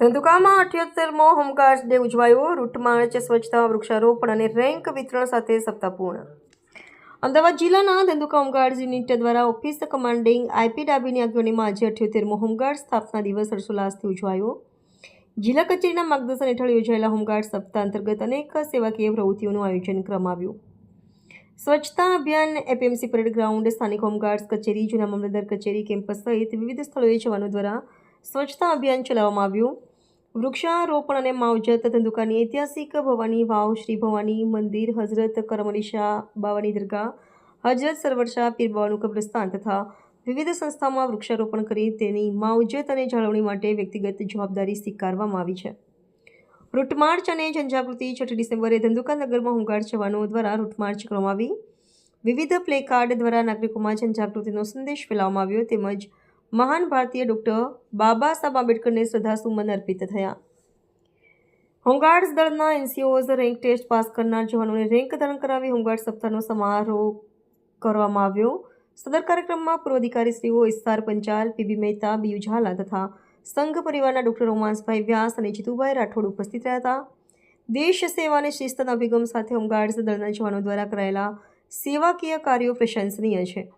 ધંધુકામાં અઠ્યોતેરમો home guard day ઉજવાયો. રૂટમાં March સ્વચ્છતા, વૃક્ષારોપણ અને રેન્ક વિતરણ સાથે સપ્તાહ પૂર્ણ. અમદાવાદ જિલ્લાના ધંધુકા હોમગાર્ડ યુનિટ દ્વારા ઓફિસ કમાન્ડિંગ આઈપી ડાબીની આગેવાનીમાં આજે અઠ્યોતેરમો હોમગાર્ડ સ્થાપના દિવસ હર્ષોલ્લાસથી ઉજવાયો. જિલ્લા કચેરીના માર્ગદર્શન હેઠળ યોજાયેલા હોમગાર્ડ સપ્તાહ અંતર્ગત અનેક સેવાકીય પ્રવૃત્તિઓનું આયોજન કરવામાં આવ્યું. સ્વચ્છતા અભિયાન, એપીએમસી પરેડ ગ્રાઉન્ડ, સ્થાનિક હોમગાર્ડ્સ કચેરી, જૂના મામલતદાર કચેરી, કેમ્પસ સહિત વિવિધ સ્થળોએ જવાનો દ્વારા સ્વચ્છતા અભિયાન ચલાવવામાં આવ્યું. વૃક્ષારોપણ અને માવજત ધંધુકાની ઐતિહાસિક ભવાની વાવ શ્રી ભવાની મંદિર, હઝરત કરમલી શાહ બાવાની દરગાહ હજરત સરવરશાહ પીર બાવાનું કબ્રસ્તાન તથા વિવિધ સંસ્થાઓમાં વૃક્ષારોપણ કરી તેની માવજત અને જાળવણી માટે વ્યક્તિગત જવાબદારી સ્વીકારવામાં આવી છે. રૂટ માર્ચ અને જનજાગૃતિ છઠ્ઠી ડિસેમ્બરે ધંધુકા નગરમાં હોમગાર્ડ જવાનો દ્વારા રૂટ માર્ચ કરવામાં આવી. વિવિધ પ્લે કાર્ડ દ્વારા નાગરિકોમાં જનજાગૃતિનો સંદેશ ફેલાવવામાં આવ્યો તેમજ મહાન ભારતીય ડૉક્ટર બાબા સાહેબ આંબેડકરને શ્રદ્ધાસુમન અર્પિત થયા. હોમગાર્ડ્સ દળના એનસીઓઝ રેન્ક ટેસ્ટ પાસ કરનાર જવાનોને રેન્ક ધારણ કરાવી હોમગાર્ડ સપ્તાહનો સમારોહ કરવામાં આવ્યો. સદર કાર્યક્રમમાં પૂર્વ અધિકારીશ્રીઓ ઇસ્તાર પંચાલ પીબી મહેતા બીયુ ઝાલા તથા સંઘ પરિવારના ડૉક્ટર રોમાંસભાઈ વ્યાસ અને જીતુભાઈ રાઠોડ ઉપસ્થિત રહ્યા હતા. દેશ સેવા અને શિસ્તના અભિગમ સાથે હોમગાર્ડ્સ દળના જવાનો દ્વારા કરાયેલા સેવાકીય કાર્યો પ્રશંસનીય છે.